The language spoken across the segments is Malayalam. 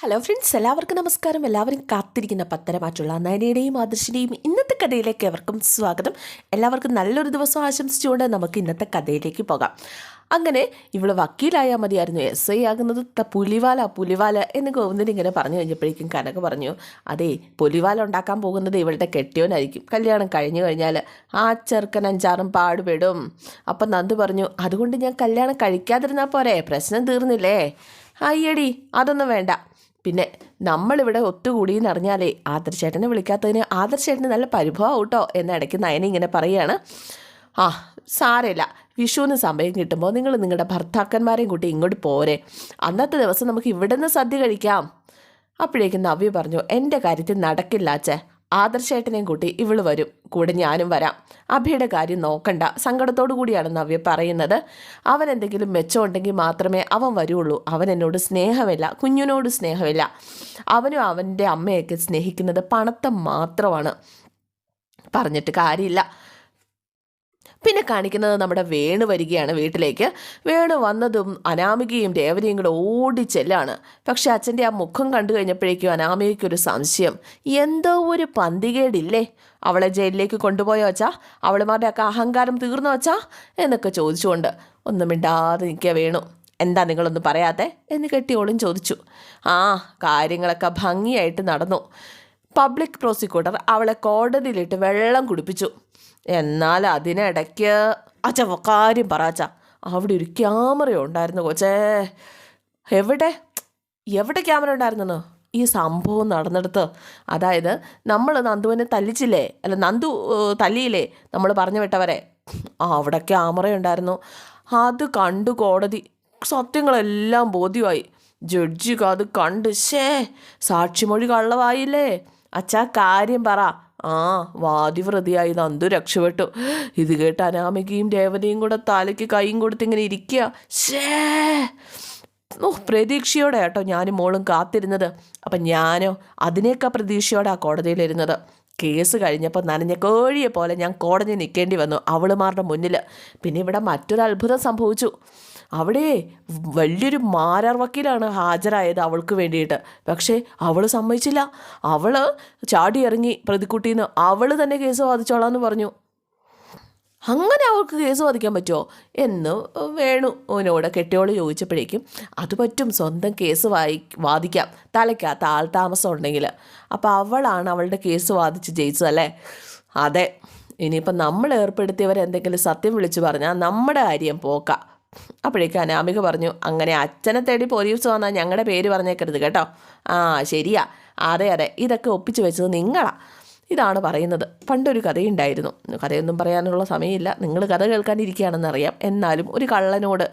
ഹലോ ഫ്രണ്ട്സ് എല്ലാവർക്കും നമസ്കാരം. എല്ലാവരും കാത്തിരിക്കുന്ന പത്തരമാറ്റുള്ള നയനയുടെയും ആദർശിന്റെയും ഇന്നത്തെ കഥയിലേക്ക് എവർക്കും സ്വാഗതം. എല്ലാവർക്കും നല്ലൊരു ദിവസം ആശംസിച്ചുകൊണ്ട് നമുക്ക് ഇന്നത്തെ കഥയിലേക്ക് പോകാം. അങ്ങനെ ഇവൾ വക്കീലായാൽ മതിയായിരുന്നു. എസ് ഐ ആകുന്നത് പുലിവാല പുലിവാല എന്ന് ഗോവിന്ദൻ ഇങ്ങനെ പറഞ്ഞു കഴിഞ്ഞപ്പോഴേക്കും കനക പറഞ്ഞു അതേ പുലിവാല ഉണ്ടാക്കാൻ പോകുന്നത് ഇവളുടെ കെട്ടിയോനായിരിക്കും. കല്യാണം കഴിഞ്ഞു കഴിഞ്ഞാൽ ആ ചെറുക്കൻ അഞ്ചാറും പാടുപെടും. അപ്പം നന്ദു പറഞ്ഞു അതുകൊണ്ട് ഞാൻ കല്യാണം കഴിക്കാതിരുന്നാൽ പോരെ? പ്രശ്നം തീർന്നില്ലേ? അയ്യടി അതൊന്നും വേണ്ട. പിന്നെ നമ്മളിവിടെ ഒത്തുകൂടി എന്നറിഞ്ഞാലേ ആദർശേട്ടനെ വിളിക്കാത്തതിന് ആദർശേട്ടന് നല്ല പരിഭവം കേട്ടോ എന്ന ഇടയ്ക്ക് നയന ഇങ്ങനെ പറയുകയാണ്. ആ സാരമില്ല. വിഷുവിന് സമയം കിട്ടുമ്പോൾ നിങ്ങൾ നിങ്ങളുടെ ഭർത്താക്കന്മാരെയും കൂട്ടി ഇങ്ങോട്ട് പോരെ. അന്നത്തെ ദിവസം നമുക്ക് ഇവിടെ നിന്ന് സദ്യ കഴിക്കാം. അപ്പോഴേക്കും നവ്യ പറഞ്ഞു എന്റെ കാര്യത്തിൽ നടക്കില്ല അച്ഛേ. ആദർശേട്ടനെയും കൂട്ടി ഇവൾ വരും. കൂടെ ഞാനും വരാം. അഭിയുടെ കാര്യം നോക്കണ്ട. സങ്കടത്തോടു കൂടിയാണ് നവ്യ പറയുന്നത്. അവൻ എന്തെങ്കിലും മെച്ചമുണ്ടെങ്കിൽ മാത്രമേ അവൻ വരുള്ളൂ. അവൻ എന്നോട് സ്നേഹമില്ല. കുഞ്ഞിനോട് സ്നേഹമില്ല. അവനും അവന്റെ അമ്മയൊക്കെ സ്നേഹിക്കുന്നത് പണത്തെ മാത്രമാണ്. പറഞ്ഞിട്ട് കാര്യമില്ല. പിന്നെ കാണിക്കുന്നത് നമ്മുടെ വേണു വരികയാണ് വീട്ടിലേക്ക്. വേണു വന്നതും അനാമികയും രേവതിയും കൂടെ ഓടി ചെല്ലാണ്. പക്ഷെ അച്ഛന്റെ ആ മുഖം കണ്ടു കഴിഞ്ഞപ്പോഴേക്കും അനാമികയ്ക്കൊരു സംശയം. എന്തോ ഒരു പന്തികേടില്ലേ? അവളെ ജയിലിലേക്ക് കൊണ്ടുപോയോ വച്ചാ അവളുമാരുടെ ഒക്കെ അഹങ്കാരം തീർന്നു വച്ചാ എന്നൊക്കെ ചോദിച്ചുകൊണ്ട് ഒന്നും മിണ്ടാതെ നിൽക്കുക വേണു. എന്താ നിങ്ങളൊന്നും പറയാത്തെ? എന്ന് കെട്ടിയോളും ചോദിച്ചു. ആ കാര്യങ്ങളൊക്കെ ഭംഗിയായിട്ട് നടന്നു. പബ്ലിക് പ്രോസിക്യൂട്ടർ അവളെ കോടതിയിലിട്ട് വെള്ളം കുടിപ്പിച്ചു. എന്നാൽ അതിനിടയ്ക്ക് അച്ഛ കാര്യം പറച്ച അവിടെ ഒരു ക്യാമറ ഉണ്ടായിരുന്നു കൊച്ചേ. എവിടെ? എവിടെ ക്യാമറ ഉണ്ടായിരുന്നെന്നോ? ഈ സംഭവം നടന്നെടുത്ത്. അതായത് നമ്മൾ നന്ദുവിനെ തല്ലിച്ചില്ലേ? അല്ല നന്ദു തല്ലിയില്ലേ? നമ്മൾ പറഞ്ഞു വിട്ടവരെ. ആ അവിടെ ക്യാമറ ഉണ്ടായിരുന്നു. അത് കണ്ടു കോടതി. സത്യങ്ങളെല്ലാം ബോധ്യമായി. ജഡ്ജി അത് കണ്ട് ശേ സാക്ഷിമൊഴി കള്ളവായില്ലേ? അച്ഛാ കാര്യം പറ. ആ വാദിവ്രതിയായി നന്ദു രക്ഷപ്പെട്ടു. ഇത് കേട്ട് അനാമികയും രേവതിയും കൂടെ തലയ്ക്ക് കൈയും കൊടുത്ത് ഇങ്ങനെ ഇരിക്കുക. ഷേ ഓ പ്രതീക്ഷയോടെ കേട്ടോ ഞാനും മോളും കാത്തിരുന്നത്. അപ്പം ഞാനോ അതിനേക്കാ പ്രതീക്ഷയോടെ ആ കോടതിയിലിരുന്നത് കേസ് കഴിഞ്ഞപ്പോൾ നനഞ്ഞ കോഴിയെ പോലെ ഞാൻ കോടതി നിൽക്കേണ്ടി വന്നു അവളുമാരുടെ മുന്നിൽ പിന്നെ ഇവിടെ മറ്റൊരു അത്ഭുതം സംഭവിച്ചു. അവിടെ വലിയൊരു മാരാർ വക്കീലാണ് ഹാജരായത് അവൾക്ക് വേണ്ടിയിട്ട്. പക്ഷേ അവൾ സമ്മതിച്ചില്ല. അവൾ ചാടി ഇറങ്ങി പ്രതിക്കുട്ടിന്ന് അവൾ തന്നെ കേസ് വാദിച്ചോളാന്ന് പറഞ്ഞു. അങ്ങനെ അവൾക്ക് കേസ് വാദിക്കാൻ പറ്റുമോ എന്ന് വേണു ഓനോട് കെട്ടിയോട് ചോദിച്ചപ്പോഴേക്കും അത് പറ്റും സ്വന്തം കേസ് വായി വാദിക്കാം. തലയ്ക്കകത്ത് ആൾ താമസം ഉണ്ടെങ്കിൽ. അപ്പോൾ അവളാണ് അവളുടെ കേസ് വാദിച്ച് ജയിച്ചതല്ലേ അതെ. ഇനിയിപ്പം നമ്മൾ ഏർപ്പെടുത്തിയവരെന്തെങ്കിലും സത്യം വിളിച്ചു പറഞ്ഞാൽ നമ്മുടെ കാര്യം പോക്കാം. അപ്പോഴേക്കും അനാമിക പറഞ്ഞു അങ്ങനെ അച്ഛനെ തേടി പോലീസ് വന്നാൽ ഞങ്ങളുടെ പേര് പറഞ്ഞേക്കരുത് കേട്ടോ. ആ ശരിയാ. അതെ അതെ. ഇതൊക്കെ ഒപ്പിച്ച് വെച്ചത് നിങ്ങളാ. ഇതാണ് പറയുന്നത്. പണ്ടൊരു കഥയുണ്ടായിരുന്നു. കഥയൊന്നും പറയാനുള്ള സമയമില്ല. നിങ്ങൾ കഥ കേൾക്കാനിരിക്കുകയാണെന്നറിയാം എന്നാലും ഒരു കള്ളനോട്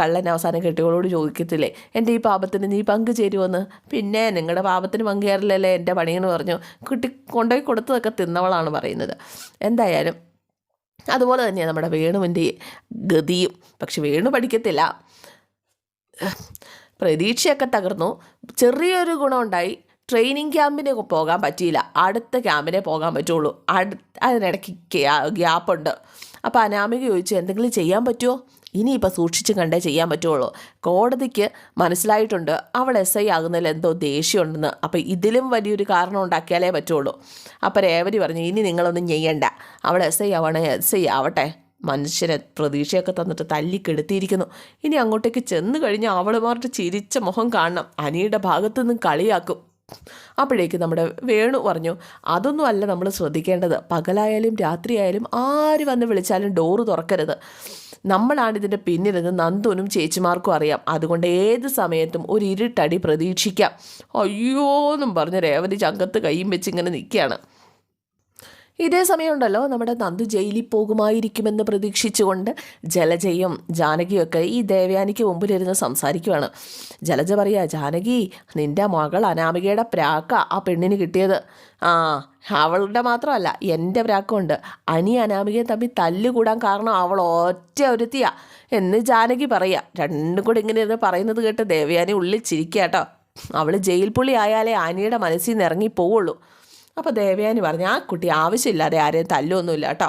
കള്ളൻ അവസാനം കെട്ടുകളോട് ചോദിക്കത്തില്ലേ എന്റെ ഈ പാപത്തിന് നീ പങ്ക് ചേരുമെന്ന് പിന്നെ നിങ്ങളുടെ പാപത്തിന് പങ്കുചേരില്ലല്ലേ എന്റെ പണിയെന്ന് പറഞ്ഞു. കിട്ടി കൊണ്ടുപോയി കൊടുത്തതൊക്കെ തിന്നവളാണ് പറയുന്നത്. എന്തായാലും അതുപോലെ തന്നെയാണ് നമ്മുടെ വേണുവിന്റെ ഗതിയും. പക്ഷെ വേണു പഠിക്കത്തില്ല. പ്രതീക്ഷയൊക്കെ തകർന്നു. ചെറിയൊരു ഗുണമുണ്ടായി. ട്രെയിനിങ് ക്യാമ്പിന് പോകാൻ പറ്റിയില്ല. അടുത്ത ക്യാമ്പിനെ പോകാൻ പറ്റുള്ളൂ. അടു അതിനിടയ്ക്ക് ഗ്യാപ്പുണ്ട്. അപ്പോൾ അനാമിക ചോദിച്ചു എന്തെങ്കിലും ചെയ്യാൻ പറ്റുമോ? ഇനിയിപ്പോൾ സൂക്ഷിച്ച് കണ്ടേ ചെയ്യാൻ പറ്റുള്ളൂ. കോടതിക്ക് മനസ്സിലായിട്ടുണ്ട് അവൾ എസ് ഐ ആകുന്നതിൽ എന്തോ ദേഷ്യമുണ്ടെന്ന്. അപ്പോൾ ഇതിലും വലിയൊരു കാരണം ഉണ്ടാക്കിയാലേ പറ്റുള്ളൂ. അപ്പോൾ രേവതി പറഞ്ഞു ഇനി നിങ്ങളൊന്നും ചെയ്യണ്ട. അവൾ എസ് ഐ ആവണേ എസ് ഐ ആവട്ടെ. മനുഷ്യരെ പ്രതീക്ഷയൊക്കെ തന്നിട്ട് തല്ലിക്കെടുത്തിയിരിക്കുന്നു ഇനി അങ്ങോട്ടേക്ക് ചെന്ന് കഴിഞ്ഞാൽ അവളുമാരുടെ ചിരിച്ച മുഖം കാണണം. അനിയുടെ ഭാഗത്തു നിന്നും കളിയാക്കും. അപ്പോഴേക്ക് നമ്മുടെ വേണു പറഞ്ഞു അതൊന്നും അല്ല നമ്മൾ ശ്രദ്ധിക്കേണ്ടത്. പകലായാലും രാത്രിയായാലും ആര് വന്ന് വിളിച്ചാലും ഡോറ് തുറക്കരുത്. നമ്മളാണ് ഇതിന്റെ പിന്നിലെന്ന് നന്ദുനും ചേച്ചിമാർക്കും അറിയാം. അതുകൊണ്ട് ഏത് സമയത്തും ഒരു ഇരുട്ടടി പ്രതീക്ഷിക്കാം. അയ്യോ എന്നും പറഞ്ഞ് രേവതി ചങ്കത്ത് കൈയും വെച്ച് ഇങ്ങനെ നിൽക്കുകയാണ്. ഇതേ സമയമുണ്ടല്ലോ നമ്മുടെ നന്ദു ജയിലിൽ പോകുമായിരിക്കുമെന്ന് പ്രതീക്ഷിച്ചുകൊണ്ട് ജലജയും ജാനകിയൊക്കെ ഈ ദേവയാനിക്ക് മുമ്പിലിരുന്ന് സംസാരിക്കുവാണ്. ജലജ പറയാ ജാനകി നിന്റെ മകൾ അനാമികയുടെ പ്രാക്ക ആ പെണ്ണിന് കിട്ടിയത്. ആ അവളുടെ മാത്രമല്ല എന്റെ പ്രാക്കമുണ്ട് അനി അനാമികയും തമ്മിൽ തല്ലുകൂടാൻ കാരണം അവൾ ഒറ്റ ഒരുത്തിയാ എന്ന് ജാനകി പറയുക രണ്ടും കൂടെ ഇങ്ങനെ ഇരുന്ന് പറയുന്നത് കേട്ട് ദേവയാനി ഉള്ളിൽ ചിരിക്കുക കേട്ടോ അവൾ ജയിൽ പുള്ളി ആയാലേ അനിയുടെ മനസ്സിൽ നിന്ന് ഇറങ്ങി പോവുള്ളൂ. അപ്പോൾ ദേവയാനി പറഞ്ഞു ആ കുട്ടി ആവശ്യമില്ലാതെ ആരെയും തല്ലൊന്നുമില്ല കേട്ടോ.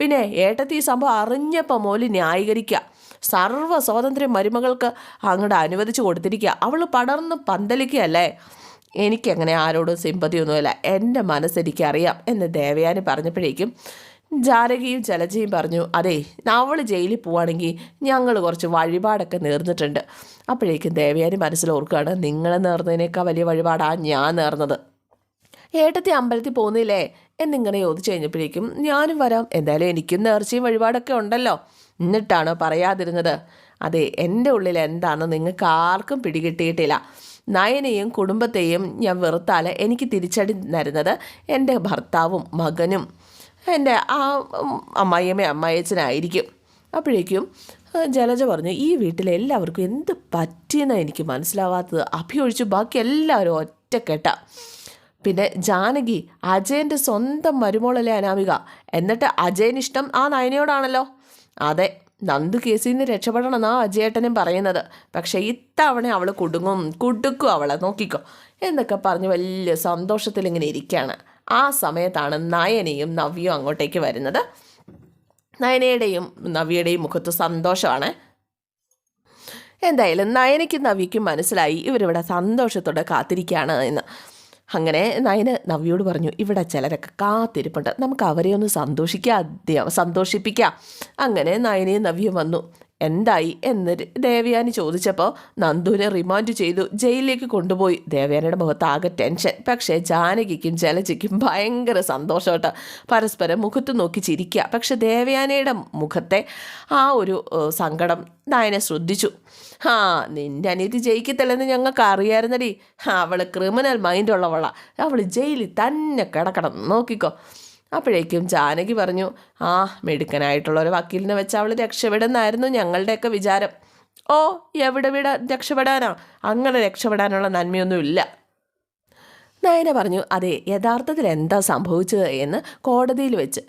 പിന്നെ ഏട്ടത്തി സംഭവം അറിഞ്ഞപ്പോൾ മോൽ ന്യായീകരിക്കുക. സർവ സ്വാതന്ത്ര്യം മരുമകൾക്ക് അങ്ങോട്ട് അനുവദിച്ചു കൊടുത്തിരിക്കുക. അവൾ പടർന്ന് പന്തലിക്കുകയല്ലേ? എനിക്കങ്ങനെ ആരോടും സിമ്പതിയൊന്നുമില്ല എന്റെ മനസ്സെനിക്കറിയാം എന്ന് ദേവയാനി പറഞ്ഞപ്പോഴേക്കും ജാനകിയും ജലജയും പറഞ്ഞു അതെ അവൾ ജയിലിൽ പോവാണെങ്കിൽ ഞങ്ങൾ കുറച്ച് വഴിപാടൊക്കെ നേർന്നിട്ടുണ്ട്. അപ്പോഴേക്കും ദേവയാനി മനസ്സിൽ ഓർക്കുകയാണ് നിങ്ങൾ നേർന്നതിനേക്കാൾ വലിയ വഴിപാടാണ് ഞാൻ നേർന്നത്. ഏട്ടത്തി അമ്പലത്തിൽ പോകുന്നില്ലേ? എന്നിങ്ങനെ ചോദിച്ചു കഴിഞ്ഞപ്പോഴേക്കും ഞാനും വരാം. എന്തായാലും എനിക്കും നേർച്ചയും വഴിപാടൊക്കെ ഉണ്ടല്ലോ. എന്നിട്ടാണോ പറയാതിരുന്നത്? അതെ എന്റെ ഉള്ളിൽ എന്താണെന്ന് നിങ്ങൾക്ക് ആർക്കും പിടികിട്ടിയിട്ടില്ല. നയനെയും കുടുംബത്തെയും ഞാൻ വെറുത്താൽ എനിക്ക് തിരിച്ചടി തരുന്നത് എന്റെ ഭർത്താവും മകനും. എന്റെ ആ അമ്മായിയമ്മ അമ്മായച്ചനായിരിക്കും അപ്പോഴേക്കും ജലജ പറഞ്ഞു ഈ വീട്ടിലെ എല്ലാവർക്കും എന്ത് പറ്റിയെന്നാണ് എനിക്ക് മനസ്സിലാവാത്തത്. അഭിയൊഴിച്ച് ബാക്കി എല്ലാവരും ഒറ്റക്കെട്ട. പിന്നെ ജാനകി അജയന്റെ സ്വന്തം മരുമോളല്ലേ അനാമിക? എന്നിട്ട് അജയൻ ഇഷ്ടം ആ നയനയോടാണല്ലോ. അതെ നന്ദു കേസിൽ നിന്ന് രക്ഷപ്പെടണമെന്നാ അജയേട്ടനും പറയുന്നത്. പക്ഷേ ഇത്തവണ അവൾ കുടുങ്ങും കുടുക്കും അവളെ. നോക്കിക്കോ. എന്നൊക്കെ പറഞ്ഞ് വലിയ സന്തോഷത്തിൽ ഇങ്ങനെ ഇരിക്കുകയാണ്. ആ സമയത്താണ് നയനയും നവ്യയും അങ്ങോട്ടേക്ക് വരുന്നത്. നയനയുടെയും നവ്യയുടെയും മുഖത്ത് സന്തോഷമാണ്. എന്തായാലും നയനയ്ക്കും നവ്യയ്ക്കും മനസ്സിലായി. ഇവരിവിടെ സന്തോഷത്തോടെ കാത്തിരിക്കുകയാണ് എന്ന്. അങ്ങനെ നയന് നവ്യോട് പറഞ്ഞു ഇവിടെ ചിലരൊക്കെ കാത്തിരിപ്പുണ്ട്. നമുക്ക് അവരെ ഒന്ന് സന്തോഷിക്കാം സന്തോഷിപ്പിക്കാം. അങ്ങനെ നയനയും നവ്യം വന്നു. എന്തായി എന്ന് ദേവയാനി ചോദിച്ചപ്പോൾ നന്ദുവിനെ റിമാൻഡ് ചെയ്തു. ജയിലിലേക്ക് കൊണ്ടുപോയി. ദേവയാനിയുടെ മുഖത്ത് ആകെ ടെൻഷൻ പക്ഷേ ജാനകിക്കും ജലജയ്ക്കും ഭയങ്കര സന്തോഷമായിട്ട് പരസ്പരം മുഖത്ത് നോക്കി ചിരിക്കുക പക്ഷെ ദേവയാനിയുടെ മുഖത്തെ ആ ഒരു സങ്കടം നായനെ ശ്രദ്ധിച്ചു. ആ നിന്റെ അനിയത്തി ജയിക്കത്തില്ലെന്ന് ഞങ്ങൾക്ക് അറിയായിരുന്നടി അവൾ ക്രിമിനൽ മൈൻഡുള്ളവളാണ് അവൾ ജയിലിൽ തന്നെ കിടക്കണം. നോക്കിക്കോ. അപ്പോഴേക്കും ജാനകി പറഞ്ഞു ആ മിടുക്കനായിട്ടുള്ള ഒരു വക്കീലിനെ വെച്ച് അവൾ രക്ഷപ്പെടുന്നായിരുന്നു ഞങ്ങളുടെയൊക്കെ വിചാരം. ഓ എവിടെ വിട രക്ഷപ്പെടാനാ? അങ്ങനെ രക്ഷപ്പെടാനുള്ള നന്മയൊന്നുമില്ല നയന പറഞ്ഞു അതെ യഥാർത്ഥത്തിൽ എന്താ സംഭവിച്ചത്? എന്ന് കോടതിയിൽ വെച്ച്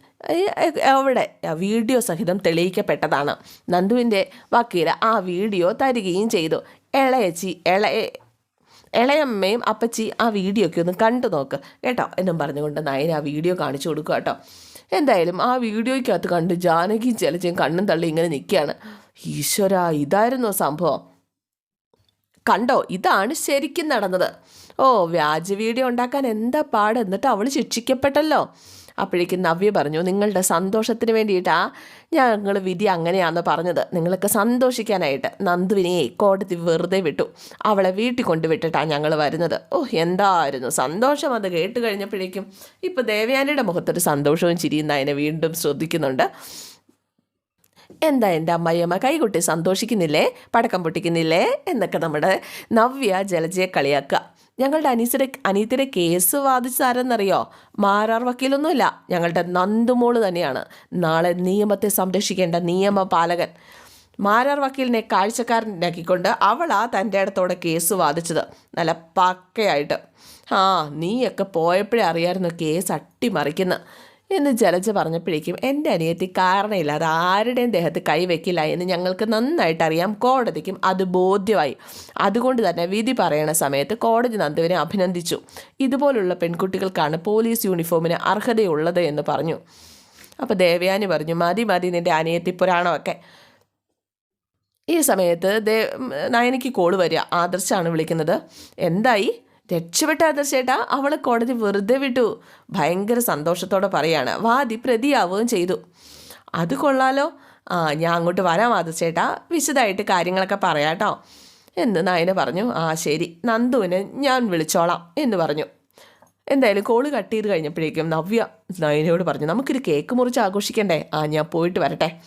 അവിടെ വീഡിയോ സഹിതം തെളിയിക്കപ്പെട്ടതാണ്. നന്ദുവിന്റെ വക്കീൽ ആ വീഡിയോ തരികയും ചെയ്തു. ഇളയച്ചി ഇളയ ഇളയമ്മയും അപ്പച്ചി ആ വീഡിയോ ഒക്കെ ഒന്ന് കണ്ടു നോക്ക്. കേട്ടോ? എന്നും പറഞ്ഞുകൊണ്ട് നയന ആ വീഡിയോ കാണിച്ചു കൊടുക്കുക കേട്ടോ. എന്തായാലും ആ വീഡിയോയ്ക്കകത്ത് കണ്ട് ജാനകി ചലച്ചയും കണ്ണും തള്ളി ഇങ്ങനെ നിൽക്കുകയാണ്. ഈശ്വര ഇതായിരുന്നോ സംഭവം. കണ്ടോ? ഇതാണ് ശരിക്കും നടന്നത്. ഓ വ്യാജ വീഡിയോ ഉണ്ടാക്കാൻ എന്താ പാട്? എന്നിട്ട് അവൾ ശിക്ഷിക്കപ്പെട്ടല്ലോ. അപ്പോഴേക്കും നവ്യ പറഞ്ഞു നിങ്ങളുടെ സന്തോഷത്തിന് വേണ്ടിയിട്ടാ ഞങ്ങൾ വിധി അങ്ങനെയാണെന്ന് പറഞ്ഞത്. നിങ്ങളൊക്കെ സന്തോഷിക്കാനായിട്ട് നന്ദുവിനെ കോടതി വെറുതെ വിട്ടു. അവളെ വീട്ടിൽ കൊണ്ടുവിട്ടിട്ടാണ് ഞങ്ങൾ വരുന്നത്. ഓ എന്തായിരുന്നു? സന്തോഷം അത് കേട്ട് കഴിഞ്ഞപ്പോഴേക്കും ഇപ്പോൾ ദേവയാനിയുടെ മുഖത്തൊരു സന്തോഷവും ചിരിയുന്ന അതിനെ വീണ്ടും ശ്രദ്ധിക്കുന്നുണ്ട്. എന്താ എന്റെ അമ്മയമ്മ കൈകൊട്ടി സന്തോഷിക്കുന്നില്ലേ? പടക്കം പൊട്ടിക്കുന്നില്ലേ? എന്നൊക്കെ നമ്മുടെ നവ്യ ജലജയെ കളിയാക്കുക. ഞങ്ങളുടെ അനീസിയുടെ അനീത്തിയുടെ കേസ് വാദിച്ചാരെന്നറിയോ? മാരാർ വക്കീലൊന്നുമില്ല. ഞങ്ങളുടെ നന്ദുമോൾ തന്നെയാണ്. നാളെ നിയമത്തെ സംരക്ഷിക്കേണ്ട നിയമപാലകൻ. മാരാർ വക്കീലിനെ കാഴ്ചക്കാരനാക്കിക്കൊണ്ട് അവളാ തന്റെ അടുത്തോടെ കേസ് വാദിച്ചത്. നല്ല പക്കയായിട്ട്. ആ നീയൊക്കെ പോയപ്പോഴേ അറിയായിരുന്നു കേസ് അട്ടിമറിക്കുന്ന. എന്ന് ജലജ പറഞ്ഞപ്പോഴേക്കും എന്റെ അനിയത്തി കാരണമില്ലാതെ ആരുടെയും ദേഹത്ത് കൈവയ്ക്കില്ല എന്ന് ഞങ്ങൾക്ക് നന്നായിട്ട് അറിയാം. കോടതിക്കും അത് ബോധ്യമായി. അതുകൊണ്ട് തന്നെ വിധി പറയണ സമയത്ത് കോടതി നന്ദുവിനെ അഭിനന്ദിച്ചു. ഇതുപോലുള്ള പെൺകുട്ടികൾക്കാണ് പോലീസ് യൂണിഫോമിന് അർഹതയുള്ളത് എന്ന് പറഞ്ഞു. അപ്പോൾ ദേവയാനി പറഞ്ഞു മതി മതി നിന്റെ അനിയത്തി പുരാണമൊക്കെ. ഈ സമയത്ത് ദേ നയനിക്ക് കോൾ വരിക. ആദർശാണ് വിളിക്കുന്നത്. എന്തായി? രക്ഷപ്പെട്ട ആദർശേട്ടാ അവളെ കോടതി വെറുതെ വിട്ടു. ഭയങ്കര സന്തോഷത്തോടെ പറയാണ്. വാദി പ്രതിയാവുകയും ചെയ്തു. അത് കൊള്ളാലോ. ആ ഞാൻ അങ്ങോട്ട് വരാം ആദർശേട്ടാ. വിശദമായിട്ട് കാര്യങ്ങളൊക്കെ പറയാട്ടോ. എന്ന് നായന പറഞ്ഞു. ആ ശരി. നന്ദുവിനെ ഞാൻ വിളിച്ചോളാം എന്ന് പറഞ്ഞു. എന്തായാലും കോൾ കട്ട് ചെയ്ത് കഴിഞ്ഞപ്പോഴേക്കും നവ്യ നയനയോട് പറഞ്ഞു നമുക്കൊരു കേക്ക് മുറിച്ച് ആഘോഷിക്കണ്ടേ? ആ ഞാൻ പോയിട്ട് വരട്ടെ.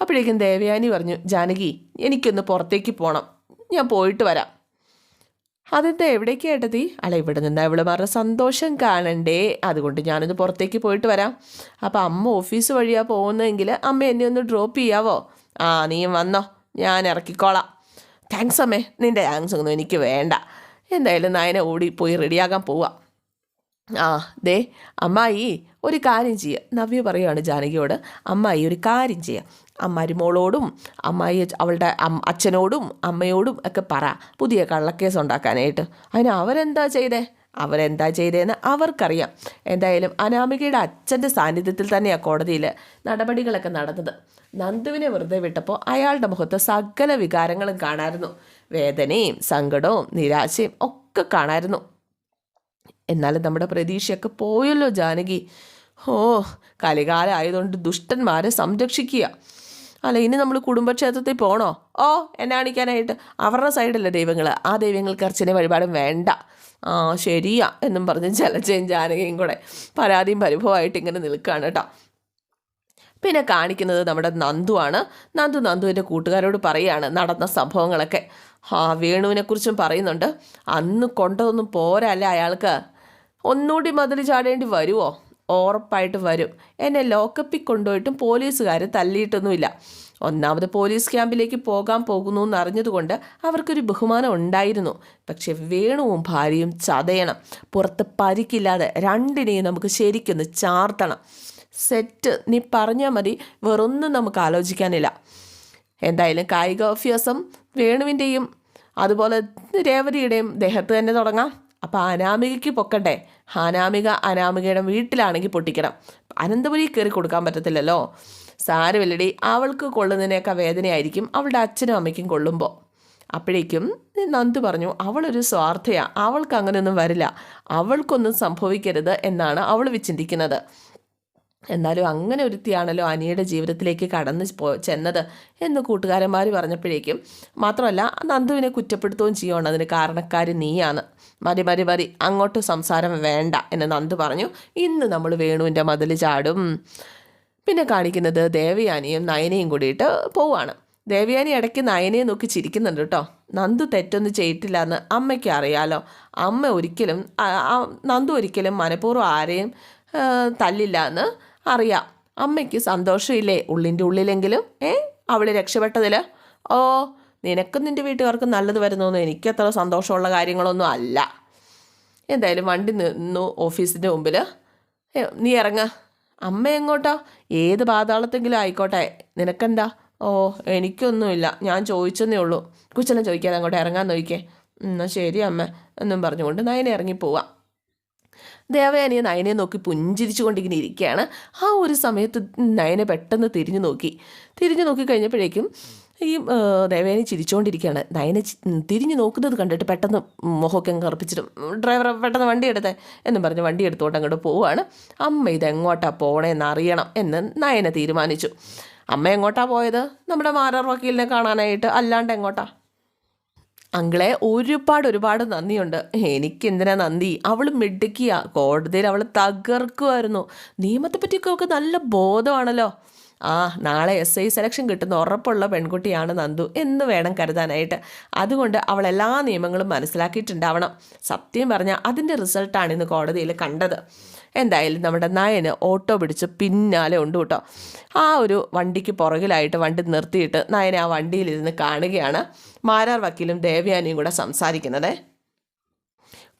അപ്പോഴേക്കും ദേവയാനി പറഞ്ഞു ജാനകി എനിക്കൊന്ന് പുറത്തേക്ക് പോകണം ഞാൻ പോയിട്ട് വരാം. അതെന്താ? എവിടേക്ക് ഏട്ടതി അല്ല ഇവിടെ നിന്ന് പറഞ്ഞ സന്തോഷം കാണണ്ടേ? അതുകൊണ്ട് ഞാനൊന്ന് പുറത്തേക്ക് പോയിട്ട് വരാം. അപ്പം അമ്മ ഓഫീസ് വഴിയാണ് പോകുന്നതെങ്കിൽ അമ്മ എന്നെ ഒന്ന് ഡ്രോപ്പ് ചെയ്യാവോ? ആ നീ വന്നോ. ഞാൻ ഇറക്കിക്കോളാം. താങ്ക്സ് അമ്മേ. നിന്റെ താങ്ക്സ് ഒന്നും എനിക്ക് വേണ്ട. എന്തായാലും നയനെ ഓടി പോയി റെഡിയാകാൻ പോവാം. ആ ദേ അമ്മായി ഒരു കാര്യം ചെയ്യുക നവ്യ പറയുകയാണ് ജാനകിയോട് അമ്മായി ഒരു കാര്യം ചെയ്യുക മരുമോളോടും അമ്മായി അവളുടെ അച്ഛനോടും അമ്മയോടും ഒക്കെ പറ. പുതിയ കള്ളക്കേസ് ഉണ്ടാക്കാനായിട്ട്. അതിന് അവരെന്താ ചെയ്തേ? അവരെന്താ ചെയ്തതെന്ന് അവർക്കറിയാം. എന്തായാലും അനാമികയുടെ അച്ഛന്റെ സാന്നിധ്യത്തിൽ തന്നെയാണ് കോടതിയിൽ നടപടികളൊക്കെ നടന്നത്. നന്ദുവിനെ വെറുതെ വിട്ടപ്പോൾ അയാളുടെ മുഖത്ത് സകല വികാരങ്ങളും കാണായിരുന്നു. വേദനയും സങ്കടവും നിരാശയും ഒക്കെ കാണായിരുന്നു. എന്നാലും നമ്മുടെ പ്രതീക്ഷയൊക്കെ പോയല്ലോ ജാനകി. ഓ കലികാലായതുകൊണ്ട് ദുഷ്ടന്മാരെ സംരക്ഷിക്കുക. അല്ല ഇനി നമ്മൾ കുടുംബക്ഷേത്രത്തിൽ പോകണോ ഓ എന്നെ കാണിക്കാനായിട്ട്. അവരുടെ സൈഡല്ല ദൈവങ്ങൾ ആ ദൈവങ്ങൾക്ക് അർച്ചന വഴിപാടും വേണ്ട. ആ ശരിയാ എന്നും പറഞ്ഞ് ജലജയും ജാനകയും കൂടെ പരാതിയും പരിഭവമായിട്ട് ഇങ്ങനെ നിൽക്കുകയാണ് കേട്ടോ. പിന്നെ കാണിക്കുന്നത് നമ്മുടെ നന്ദുവാണ് നന്ദു നന്ദുവിന്റെ കൂട്ടുകാരോട് പറയുകയാണ് നടന്ന സംഭവങ്ങളൊക്കെ. ആ വേണുവിനെക്കുറിച്ചും പറയുന്നുണ്ട്. അന്ന് കൊണ്ടതൊന്നും പോരല്ലേ അയാൾക്ക്? ഒന്നുകൂടി മതിൽ ചാടേണ്ടി വരുമോ ഉറപ്പായിട്ട് വരും. എന്നെ ലോക്കപ്പിൽ കൊണ്ടുപോയിട്ടും പോലീസുകാർ തല്ലിയിട്ടൊന്നുമില്ല ഒന്നാമത് പോലീസ് ക്യാമ്പിലേക്ക് പോകാൻ പോകുന്നു എന്നറിഞ്ഞതുകൊണ്ട് അവർക്കൊരു ബഹുമാനം ഉണ്ടായിരുന്നു. പക്ഷെ വേണുവും ഭാര്യയും ചതയണം. പുറത്ത് പരിക്കില്ലാതെ രണ്ടിനെയും നമുക്ക് ശരിക്കൊന്ന് ചാർത്തണം. സെറ്റ്. നീ പറഞ്ഞാൽ മതി. വേറൊന്നും നമുക്ക് ആലോചിക്കാനില്ല. എന്തായാലും കായിക അഭ്യാസം വേണുവിന്റെയും അതുപോലെ രേവതിയുടെയും ദേഹത്ത് തന്നെ തുടങ്ങാം. അപ്പോൾ അനാമികയ്ക്ക് പൊക്കണ്ടേ? അനാമിക അനാമികയുടെ വീട്ടിലാണെങ്കിൽ പൊട്ടിക്കണം. അനന്തപുരി കയറി കൊടുക്കാൻ പറ്റത്തില്ലല്ലോ? സാരമില്ലടി അവൾക്ക് കൊള്ളുന്നതിനേക്കാൾ വേദനയായിരിക്കും അവളുടെ അച്ഛനും അമ്മയ്ക്കും കൊള്ളുമ്പോൾ അപ്പോഴേക്കും നന്ദു പറഞ്ഞു അവളൊരു സ്വാർത്ഥയാണ് അവൾക്ക് അങ്ങനെയൊന്നും വരില്ല. അവൾക്കൊന്നും സംഭവിക്കരുത് എന്നാണ് അവൾ വിചിന്തിക്കുന്നത്. എന്നാലും അങ്ങനെ ഒരുത്തിയാണല്ലോ അനിയുടെ ജീവിതത്തിലേക്ക് കടന്നു പോ ചെന്നത് എന്ന് കൂട്ടുകാരന്മാർ പറഞ്ഞപ്പോഴേക്കും മാത്രമല്ല നന്ദുവിനെ കുറ്റപ്പെടുത്തുകയും ചെയ്യുകയാണ് അതിന് കാരണക്കാർ നീയാണ്. മതി മതി മതി. അങ്ങോട്ട് സംസാരം വേണ്ട എന്ന് നന്ദ് പറഞ്ഞു. ഇന്ന് നമ്മൾ വേണുവിന്റെ മതിൽ ചാടും. പിന്നെ കാണിക്കുന്നത് ദേവയാനിയും നയനയും കൂടിയിട്ട് പോവാണ്. ദേവയാനി ഇടയ്ക്ക് നയനയെ നോക്കി ചിരിക്കുന്നുണ്ട് കേട്ടോ. നന്ദു തെറ്റൊന്നും ചെയ്തിട്ടില്ല എന്ന് അമ്മയ്ക്ക് അറിയാലോ. അമ്മ ഒരിക്കലും നന്ദു ഒരിക്കലും മനഃപൂർവം ആരെയും തല്ലില്ല എന്ന് അറിയാം. അമ്മയ്ക്ക് സന്തോഷമില്ലേ ഉള്ളിന്റെ ഉള്ളിലെങ്കിലും? ഏ? അവൾ രക്ഷപ്പെട്ടതിൽ ഓ നിനക്കും നിന്റെ വീട്ടുകാർക്കും നല്ലത് വരുന്നൊന്നും എനിക്കത്ര സന്തോഷമുള്ള കാര്യങ്ങളൊന്നും അല്ല. എന്തായാലും വണ്ടി നിന്നു ഓഫീസിന്റെ മുമ്പിൽ നീ ഇറങ്ങ. അമ്മ എങ്ങോട്ടാ? ഏത് പാതാളത്തെങ്കിലും ആയിക്കോട്ടെ. നിനക്കെന്താ? ഓ എനിക്കൊന്നുമില്ല. ഞാൻ ചോദിച്ചെന്നേ ഉള്ളൂ. കുച്ചെല്ലാം ചോദിക്കാതെ അങ്ങോട്ട് ഇറങ്ങാൻ നോക്കിക്കേ. എന്നാൽ ശരി അമ്മ. എന്നും പറഞ്ഞുകൊണ്ട് നയനെ ഇറങ്ങിപ്പോവാം ദേവയാനിയെ നയനെ നോക്കി പുഞ്ചിരിച്ചുകൊണ്ടിങ്ങനെ ഇരിക്കുകയാണ്. ആ ഒരു സമയത്ത് നയനെ പെട്ടെന്ന് തിരിഞ്ഞു നോക്കി. തിരിഞ്ഞു നോക്കി കഴിഞ്ഞപ്പോഴേക്കും ഈ ദേവേനി ചിരിച്ചുകൊണ്ടിരിക്കുകയാണ് നയനെ തിരിഞ്ഞു നോക്കുന്നത് കണ്ടിട്ട് പെട്ടെന്ന് മുഖമൊക്കെ അങ്ങ് കറുപ്പിച്ചിട്ട് ഡ്രൈവർ പെട്ടെന്ന് വണ്ടി എടുത്തേ എന്നും പറഞ്ഞ് വണ്ടി എടുത്തുകൊണ്ട് അങ്ങോട്ട് പോവുകയാണ് അമ്മ ഇതെങ്ങോട്ടാണ് പോകണേന്ന് അറിയണം എന്ന് നയനെ തീരുമാനിച്ചു. അമ്മ എങ്ങോട്ടാണ് പോയത്? നമ്മുടെ മാരാർ വക്കീലിനെ കാണാനായിട്ട് അല്ലാണ്ട് എങ്ങോട്ടാ? അങ്കിളെ ഒരുപാട് ഒരുപാട് നന്ദിയുണ്ട്. എനിക്കെന്തിനാ നന്ദി? അവൾ മിടുക്കിയ. കോടതിയിൽ അവൾ തകർക്കുമായിരുന്നു നിയമത്തെ പറ്റിയൊക്കെ നല്ല ബോധമാണല്ലോ. ആ നാളെ എസ് ഐ സെലക്ഷൻ കിട്ടുന്ന ഉറപ്പുള്ള പെൺകുട്ടിയാണ് നന്ദു എന്ന് വേണം കരുതാനായിട്ട്. അതുകൊണ്ട് അവൾ എല്ലാ നിയമങ്ങളും മനസ്സിലാക്കിയിട്ടുണ്ടാവണം. സത്യം പറഞ്ഞാൽ അതിന്റെ റിസൾട്ടാണ് ഇന്ന് കോടതിയിൽ കണ്ടത്. എന്തായാലും നമ്മുടെ നയന് ഓട്ടോ പിടിച്ച് പിന്നാലെ ഉണ്ട് കേട്ടോ. ആ ഒരു വണ്ടിക്ക് പുറകിലായിട്ട് വണ്ടി നിർത്തിയിട്ട് നയനെ ആ വണ്ടിയിലിരുന്ന് കാണുകയാണ്. മാരാർ വക്കീലും ദേവ്യാനിയും കൂടെ സംസാരിക്കുന്നത്.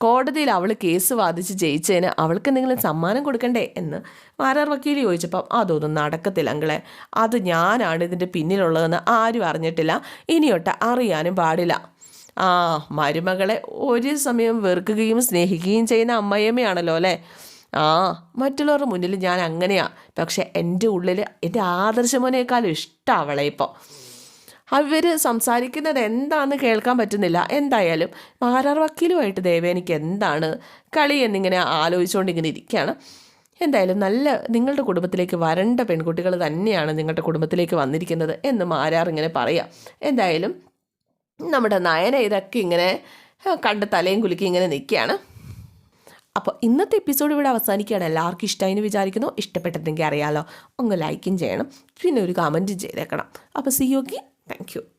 കോടതിയിൽ അവൾ കേസ് വാദിച്ച് ജയിച്ചതിന് അവൾക്ക് എന്തെങ്കിലും സമ്മാനം കൊടുക്കണ്ടേ എന്ന് മാരാർ വക്കീൽ ചോദിച്ചപ്പം അതൊന്നും നടക്കത്തില്ല അങ്കളെ. അത് ഞാനാണ് ഇതിന്റെ പിന്നിലുള്ളതെന്ന് ആരും അറിഞ്ഞിട്ടില്ല. ഇനിയൊട്ട് അറിയാനും പാടില്ല. ആ മരുമകളെ ഒരു സമയം വെറുക്കുകയും സ്നേഹിക്കുകയും ചെയ്യുന്ന അമ്മയമ്മയാണല്ലോ അല്ലേ? ആ മറ്റുള്ളവരുടെ മുന്നിൽ ഞാൻ അങ്ങനെയാണ് പക്ഷേ എന്റെ ഉള്ളിൽ എന്റെ ആദർശമോനേക്കാളും ഇഷ്ടം അവളെ ഇപ്പോൾ അവർ സംസാരിക്കുന്നത് എന്താണെന്ന് കേൾക്കാൻ പറ്റുന്നില്ല. എന്തായാലും മാരാർ വക്കീലുമായിട്ട് ദേവേനിക്ക് എന്താണ് കളി എന്നിങ്ങനെ ആലോചിച്ചുകൊണ്ട് ഇങ്ങനെ ഇരിക്കുകയാണ് എന്തായാലും നല്ല നിങ്ങളുടെ കുടുംബത്തിലേക്ക് വരേണ്ട പെൺകുട്ടികൾ തന്നെയാണ് നിങ്ങളുടെ കുടുംബത്തിലേക്ക് വന്നിരിക്കുന്നത് എന്ന് മാരാർ ഇങ്ങനെ പറയാം. എന്തായാലും നമ്മുടെ നയന ഇതൊക്കെ ഇങ്ങനെ കണ്ട് തലയും കുലുക്കി ഇങ്ങനെ നിൽക്കുകയാണ് അപ്പോൾ ഇന്നത്തെ എപ്പിസോഡ് ഇവിടെ അവസാനിക്കുകയാണ്. എല്ലാവർക്കും ഇഷ്ടമായി വിചാരിക്കുന്നു. ഇഷ്ടപ്പെട്ടതെങ്കിൽ അറിയാമല്ലോ ഒന്ന് ലൈക്കും ചെയ്യണം. പിന്നെ ഒരു കമന്റും ചെയ്തേക്കണം. അപ്പോൾ സി യോക്കി Thank you.